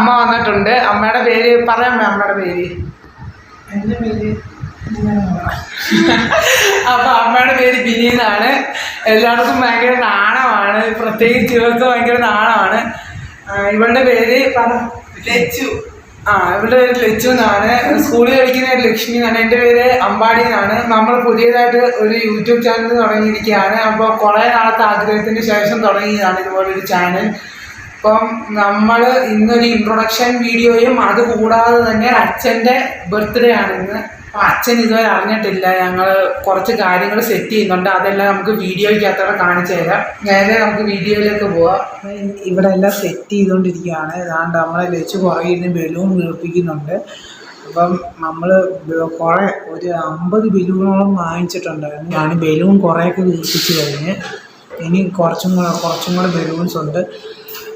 അമ്മ വന്നിട്ടുണ്ട്. അമ്മയുടെ പേര് പറയാമേ അമ്മയുടെ പേര്. എന്റെ പേര് അപ്പൊ അമ്മയുടെ പേര് ബിനി എന്നാണ് എല്ലാവർക്കും ഭയങ്കര നാണമാണ്. പ്രത്യേകിച്ച് ഇവർക്ക് ഭയങ്കര നാണമാണ്. ഇവളുടെ പേര് ലച്ചു. ആ ഇവളുടെ പേര് ലച്ചു എന്നാണ്. സ്കൂളിൽ കളിക്കുന്ന ലക്ഷ്മി എന്നാണ്. എന്റെ പേര് അമ്പാടി എന്നാണ്. നമ്മൾ പുതിയതായിട്ട് ഒരു യൂട്യൂബ് ചാനൽ തുടങ്ങിയിരിക്കുകയാണ്. അപ്പോൾ കുറേ നാളത്തെ ആഗ്രഹത്തിന് ശേഷം തുടങ്ങിയതാണ് ഇതുപോലൊരു ചാനൽ. അപ്പം നമ്മൾ ഇന്നൊരു ഇൻട്രൊഡക്ഷൻ വീഡിയോയും അത് കൂടാതെ തന്നെ അച്ഛന്റെ ബർത്ത്ഡേ ആണ് ഇന്ന്. അപ്പം അച്ഛൻ ഇതുവരെ അറിഞ്ഞിട്ടില്ല. ഞങ്ങൾ കുറച്ച് കാര്യങ്ങൾ സെറ്റ് ചെയ്യുന്നുണ്ട്. അതെല്ലാം നമുക്ക് വീഡിയോയ്ക്കകത്തോടെ കാണിച്ചു തരാം. നേരെ നമുക്ക് വീഡിയോയിലേക്ക് പോവാം. ഇവിടെ എല്ലാം സെറ്റ് ചെയ്തുകൊണ്ടിരിക്കുകയാണ് ഏതാണ്ട് നമ്മളെ വെച്ച് പുറകിൽ നിന്ന് ബലൂൺ വീർപ്പിക്കുന്നുണ്ട്. അപ്പം നമ്മൾ കുറേ ഒരു അമ്പത് ബലൂണോളം വാങ്ങിച്ചിട്ടുണ്ടായിരുന്നു. ഞാൻ ബലൂൺ കുറേയൊക്കെ വീർപ്പിച്ച് കഴിഞ്ഞ്. ഇനി കുറച്ചും കൂടെ കുറച്ചും കൂടെ ബലൂൺസ് ഉണ്ട്.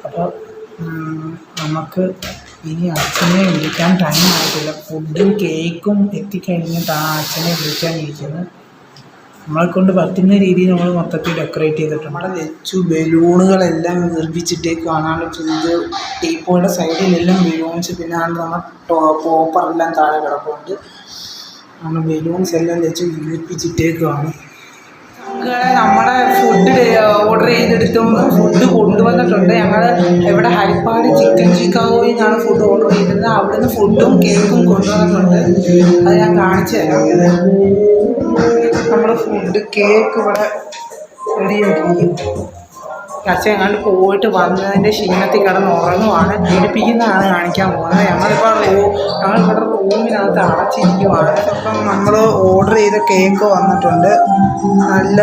അപ്പോൾ നമുക്ക് ഇനി അച്ഛനെ വിളിക്കാൻ ടൈം ആയിട്ടില്ല. ഫുഡും കേക്കും എത്തിക്കഴിഞ്ഞിട്ടാണ് അച്ഛനെ വിളിക്കാൻ ഇരിക്കുന്നത് നമ്മളെ കൊണ്ട് പറ്റുന്ന രീതിയിൽ നമ്മൾ മൊത്തത്തിൽ ഡെക്കറേറ്റ് ചെയ്തിട്ടുണ്ട്. നമ്മുടെ വെച്ചു ബലൂണുകളെല്ലാം നിർമ്മിച്ചിട്ടേക്കാണ് ഇത് ടീപ്പോയുടെ സൈഡിലെല്ലാം ബലൂൺസ് പിന്നെ ആണ് നമ്മൾ പോപ്പറെല്ലാം താഴെ കിടപ്പുണ്ട്. നമ്മൾ ബലൂൺസ് എല്ലാം വെച്ച് വീർപ്പിച്ചിട്ടേക്കാണ് മക്കളെ നമ്മുടെ ഫുഡ് ഓർഡർ ചെയ്തെടുത്തും ഫുഡ് കൊണ്ടുവന്നിട്ടുണ്ട്. ഞങ്ങൾ ഇവിടെ ഹരിപ്പാട് ചിക്കൻ ചിക്കാവോയിൽ നിന്നാണ് ഫുഡ് ഓർഡർ ചെയ്തത് അവിടുന്ന് ഫുഡും കേക്കും കൊണ്ടുവന്നിട്ടുണ്ട്. അത് ഞാൻ കാണിച്ചു തരാം. നമ്മുടെ ഫുഡ് കേക്ക് ഇവിടെ റെഡിയാക്കിയിരിക്കുന്നു അച്ഛൻ എങ്ങാണ്ട് പോയിട്ട് വന്നതിന്റെ ക്ഷീണത്തിൽ കിടന്ന് ഉറങ്ങുവാണ്. പീഡിപ്പിക്കുന്നതാണ് കാണിക്കാൻ പോകുന്നത്. ഞങ്ങളിപ്പോൾ റൂ ഞങ്ങളിവിടെ റൂമിനകത്ത് അടച്ചിരിക്കുവാണ്. അപ്പം നമ്മൾ ഓർഡർ ചെയ്ത കേക്ക് വന്നിട്ടുണ്ട്. നല്ല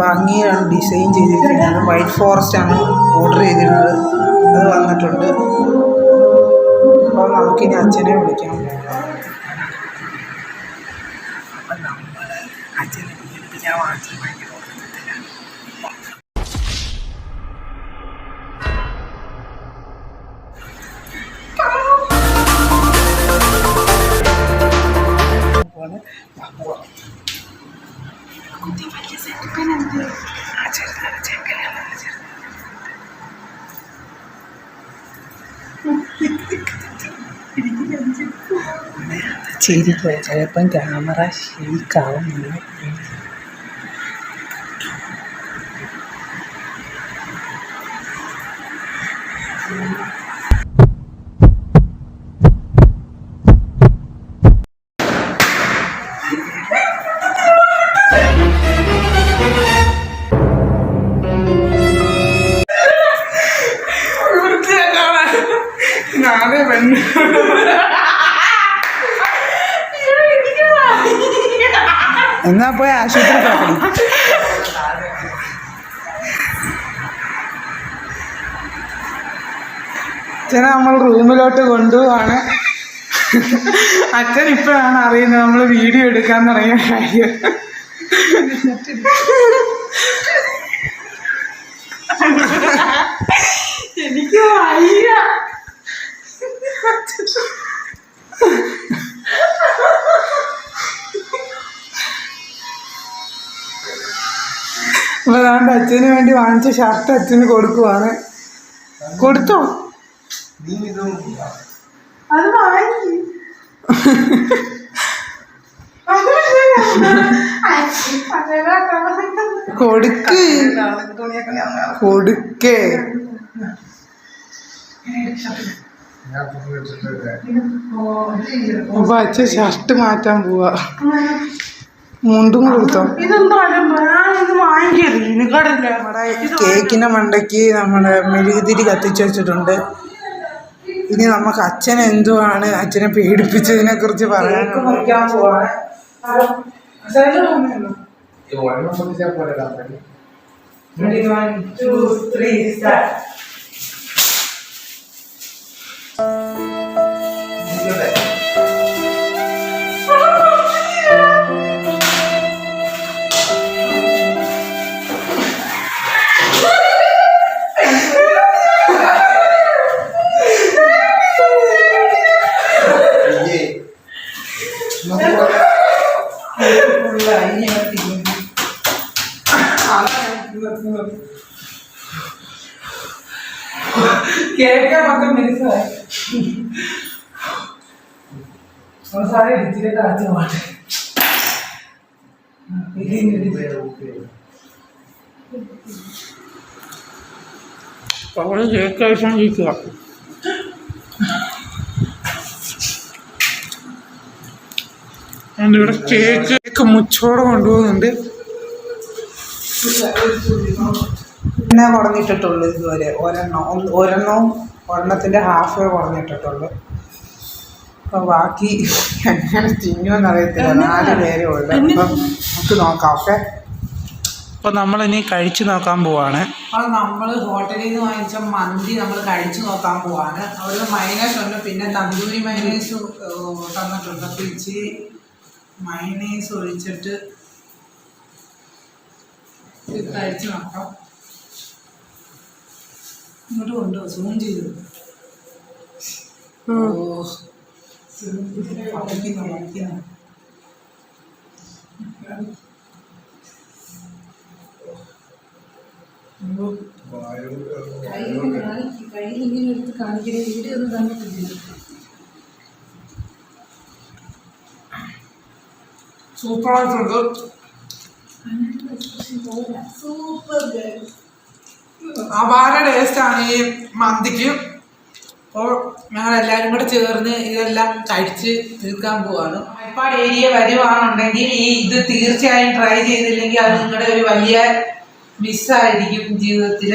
ഭംഗിയാണ് ഡിസൈൻ ചെയ്തിരിക്കുന്നത്. വൈറ്റ് ഫോറസ്റ്റ് ആണ് ഓർഡർ ചെയ്തിരുന്നത്. അത് വന്നിട്ടുണ്ട്. അപ്പോൾ നമുക്കിനി അച്ഛനെ വിളിക്കാം അച്ഛനെ പീഡിപ്പിക്കാൻ ചിരിക്കുക ചിലപ്പം ക്യാമറ ഷെയ്ക്കാവും നാളെ പോയി ആശുപത്രി കിടക്കണം അച്ഛനെ നമ്മൾ റൂമിലോട്ട് കൊണ്ടുപോവാണ്. അച്ഛൻ ഇപ്പോഴാണ് അറിയുന്നത് നമ്മൾ വീഡിയോ എടുക്കാൻ തുടങ്ങിയ കാര്യം. എനിക്ക് വയ്യ. അതുകൊണ്ട് അച്ഛന് വേണ്ടി വാങ്ങിച്ച ഷർട്ട് അച്ഛന് കൊടുക്കുവാണ്. കൊടുത്തോ? അത് വാങ്ങി. കൊടുക്ക്. കൊടുക്കേ. അപ്പൊ അച്ഛൻ ഷർട്ട് മാറ്റാൻ പോവാ. മുണ്ടും കൊടുത്തോ നമ്മുടെ കേക്കിന്റെ മണ്ടയ്ക്ക് നമ്മുടെ മെഴുകുതിരി കത്തിച്ചു വെച്ചിട്ടുണ്ട്. ഇനി നമുക്ക് അച്ഛൻ എന്തുവാണ് അച്ഛനെ പേടിപ്പിച്ചതിനെ കുറിച്ച് പറയാൻ പോവാണ്. കേൾക്കാൻ മാത്രം മനസ്സിലായി സാറേ ഇത്തിരി കാറ്റ് പോട്ടെ പകരം കേൾക്കാൻ ശ്രമിക്കുക ഇവിടെ കേക്ക് കേക്ക് മുച്ചോടെ കൊണ്ടുപോകുന്നുണ്ട്. പിന്നെ കുറഞ്ഞിട്ടിട്ടുള്ളൂ ഇതുവരെ. ഒരെണ്ണം ഒരെണ്ണവും ഒരെണ്ണത്തിന്റെ ഹാഫ് കുറഞ്ഞിട്ടിട്ടുള്ളൂ. അപ്പം ബാക്കി എങ്ങനെ തിന്നുമെന്ന് അറിയത്തില്ല. നാല് പേരേ ഉള്ളൂ. അപ്പം നമുക്ക് നോക്കാം ഓക്കെ? അപ്പം നമ്മളിനി കഴിച്ചു നോക്കാൻ പോവാണ്. അപ്പോൾ നമ്മൾ ഹോട്ടലിൽ നിന്ന് വാങ്ങിച്ച മന്തി നമ്മൾ കഴിച്ചു നോക്കാൻ പോവാണ്. അവർ മൈനസ് ഉണ്ട്. പിന്നെ തന്തൂരി മൈനസ് തന്നിട്ടുണ്ട്. ഇച്ചിരി മൈനേസ് ഒഴിച്ചിട്ട് ഇത് കഴിച്ചു നോക്കാം ഇങ്ങോട്ട് കൊണ്ടോ സൂം ചെയ്തു ഓ വരയ്ക്കുന്നു വരയ്ക്കുന്നു കയ്യിലിങ്ങനെ എടുത്ത് കാണിക്കുന്ന വീഡിയോ ഒന്നും തന്നിട്ടില്ല സൂപ്പറായിട്ടുണ്ട്. അപാര ടേസ്റ്റാണ് ഈ മന്തിക്ക്. അപ്പോൾ ഞങ്ങൾ എല്ലാവരും കൂടെ ചേർന്ന് ഇതെല്ലാം കഴിച്ച് തീർക്കാൻ പോവാണ്. ഹൈപ്പാട് ഏരിയ വരുവാണെന്നുണ്ടെങ്കിൽ ഈ ഇത് തീർച്ചയായും ട്രൈ ചെയ്തില്ലെങ്കിൽ അത് നിങ്ങളുടെ ഒരു വലിയ മിസ്സായിരിക്കും ജീവിതത്തിൽ.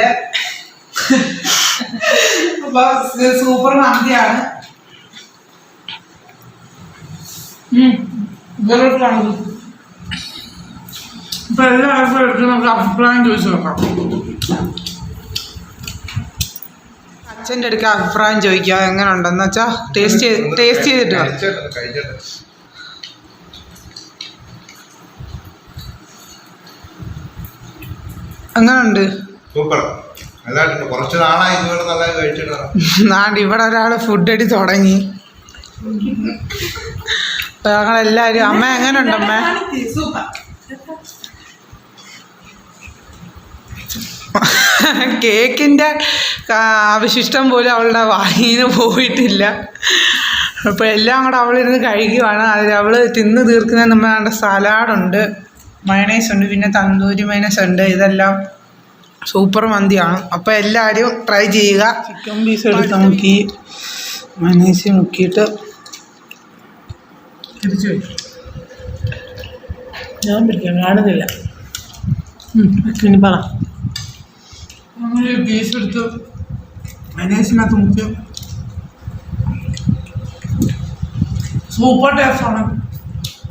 അപ്പൊ സൂപ്പർ മന്തിയാണ്. മന്തി. ഇപ്പൊ എല്ലാവർക്കും എടുത്ത് നമുക്ക് അഭിപ്രായം ചോദിച്ചു നോക്കാം. അച്ഛന്റെ അടുക്ക അഭിപ്രായം ചോദിക്കുക എങ്ങനെ ഉണ്ടെന്ന് വെച്ചാ ടേസ്റ്റ് ചെയ്ത് ടേസ്റ്റ് ചെയ്തിട്ട്. ഉണ്ട് സൂപ്പർ. കുറച്ച് നാളായി ഇവിടെ ഒരാൾ ഫുഡ് അടി തുടങ്ങി. അപ്പൊ ഞങ്ങളെല്ലാരും അമ്മ എങ്ങനെ ഉണ്ട് അമ്മ കേക്കിന്റെ അവശിഷ്ടം പോലും അവളുടെ വായിന് പോയിട്ടില്ല. അപ്പോൾ എല്ലാം കൂടെ അവളിരുന്ന് കഴിക്കുവാണ്. അതിൽ അവൾ തിന്ന് തീർക്കുന്ന നമ്മൾ കണ്ട സലാഡുണ്ട്. മയണൈസ് ഉണ്ട് പിന്നെ തന്തൂരി മയണൈസ് ഉണ്ട്. ഇതെല്ലാം സൂപ്പർ മന്തിയാണ്. അപ്പോൾ എല്ലാവരും ട്രൈ ചെയ്യുക. ചിക്കൻ പീസ് എടുത്ത് നോക്കി മയണൈസ് മുക്കിയിട്ട് തിരിച്ചു വെച്ചു ഞാൻ പിടിക്കാം കാണുന്നില്ല. പറ. പീസ് എടുത്ത്. മൈനൈസിനകത്ത് മുക്കി സൂപ്പർ ടേസ്റ്റാണ്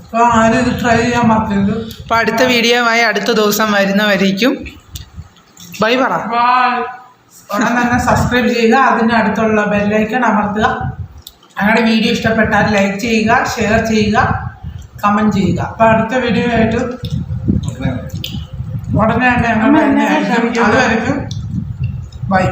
അപ്പോൾ ആരും ഇത് ട്രൈ ചെയ്യാൻ മറക്കരുത്. അപ്പോൾ അടുത്ത വീഡിയോയുമായി അടുത്ത ദിവസം വരുന്നവരേക്കും ബൈ പറ. ഉടൻ തന്നെ സബ്സ്ക്രൈബ് ചെയ്യുക. അതിന്റെ അടുത്തുള്ള ബെല്ലൈക്കൺ അമർത്തുക. ഞങ്ങളുടെ വീഡിയോ ഇഷ്ടപ്പെട്ടാൽ ലൈക്ക് ചെയ്യുക ഷെയർ ചെയ്യുക കമന്റ് ചെയ്യുക. അപ്പോൾ അടുത്ത വീഡിയോ ആയിട്ട് ഉടനെ തന്നെ ഞങ്ങൾ അതുവരെയും ബൈ